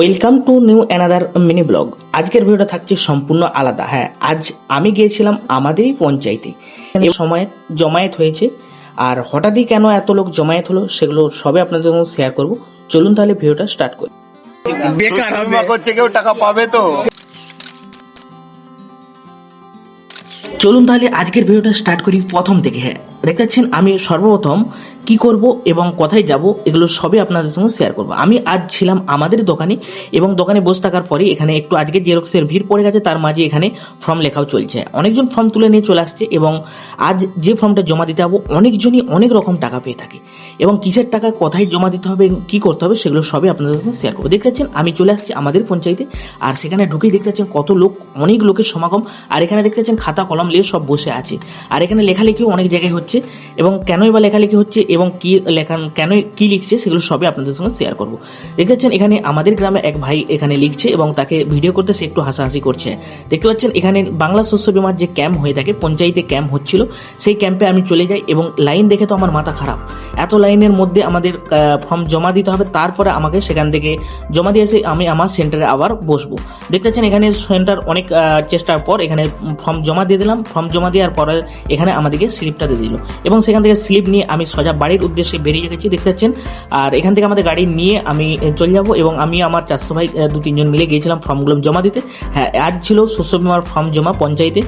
Welcome to new another mini blog আজকের ভিডিওটা থাকছে সম্পূর্ণ আলাদা। হ্যাঁ আজ আমি গিয়েছিলাম আমাদেরই পঞ্চায়েতে। এই সময় জমায়েত হয়েছে। আর হঠাৎই কেন এত লোক জমায়েত হলো সেগুলো সবে আপনাদের সঙ্গে শেয়ার করব। চলুন তাহলে ভিডিওটা স্টার্ট করি। বেকার করছে কেউ টাকা পাবে তো। চলুন তাহলে আজকের ভিডিওটা স্টার্ট করি প্রথম থেকে হ্যাঁ দেখতে পাচ্ছেন আমি সর্বপ্রথম কি করব এবং কোথায় যাব, এগুলো সবই আপনাদের সঙ্গে শেয়ার করব। আমি আজ ছিলাম আমাদের দোকানে এবং দোকানে বসে থাকার পরে এখানে একটু আজকে জেরক্সের ভিড় পড়ে গেছে, তার মাঝে এখানে ফর্ম লেখাও চলছে। অনেকজন ফর্ম তুলে নিয়ে চলে আসছে এবং আজ যে ফর্মটা জমা দিতে যাব, অনেকজনই অনেক রকম টাকা পেয়ে থাকে। এবং কিসের টাকা, কোথায় জমা দিতে হবে, কি করতে হবে, সেগুলো সবই আপনাদের সঙ্গে শেয়ার করব। দেখতে পাচ্ছেন, আমি চলে আসছি আমাদের পঞ্চায়েতে আর সেখানে ঢুকেই দেখতে পাচ্ছেন কত লোক, অনেক লোকের সমাগম। আর এখানে দেখতে পাচ্ছেন খাতা, কলম নিয়ে সব বসে আছে। আর এখানে লেখালেখিও অনেক জায়গায় হচ্ছে এবং কেনই বা লেখালেখি হচ্ছে এবং কি লেখান কেন কি লিখছে সেগুলো সবই আপনাদের সঙ্গে শেয়ার করব। দেখতে পাচ্ছেন এখানে আমাদের গ্রামে এক ভাই এখানে লিখছে এবং তাকে ভিডিও করতে সে একটু হাসাহাসি করছে। দেখতে পাচ্ছেন, এখানে বাংলা শস্য বিমার যে ক্যাম্প হয়ে থাকে, পঞ্চায়েতে ক্যাম্প হচ্ছিল, সেই ক্যাম্পে আমি চলে যাই এবং লাইন দেখে তো আমার মাথা খারাপ। এত লাইনের মধ্যে আমাদের ফর্ম জমা দিতে হবে, তারপরে আমাকে সেখান থেকে জমা দিয়ে এসে আমি আমার সেন্টারে আবার বসবো। দেখতে পাচ্ছেন, এখানে সেন্টার অনেক চেষ্টার পর এখানে ফর্ম জমা দিয়ে দিলাম। ফর্ম জমা দেওয়ার পরে এখানে আমাদেরকে স্লিপটা দিয়ে দিল। এবং সেখান থেকে স্লিপ নিয়ে আমি সোজা বাড়ির উদ্দেশ্যে বেরিয়ে গেছি, দেখতে পাচ্ছেন? আর এখান থেকে আমাদের গাড়ি নিয়ে আমি চলে যাব এবং আমি আমার চারশো ভাই দু, তিনজন মিলে গিয়েছিলাম ফর্মগুলো জমা দিতে। হ্যাঁ আজ ছিল শস্য বিমার ফর্ম জমা পঞ্চায়েতে।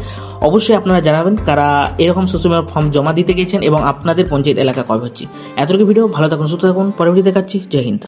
অবশ্যই আপনারা জানাবেন কারা এরকম শস্য বিমার ফর্ম জমা দিতে গেছেন এবং আপনাদের পঞ্চায়েত এলাকা কবে হচ্ছে। এতটুকু ভিডিও ভালো থাকুন, সুস্থ থাকুন, পরবর্তী দেখাচ্ছি, জয় হিন্দ।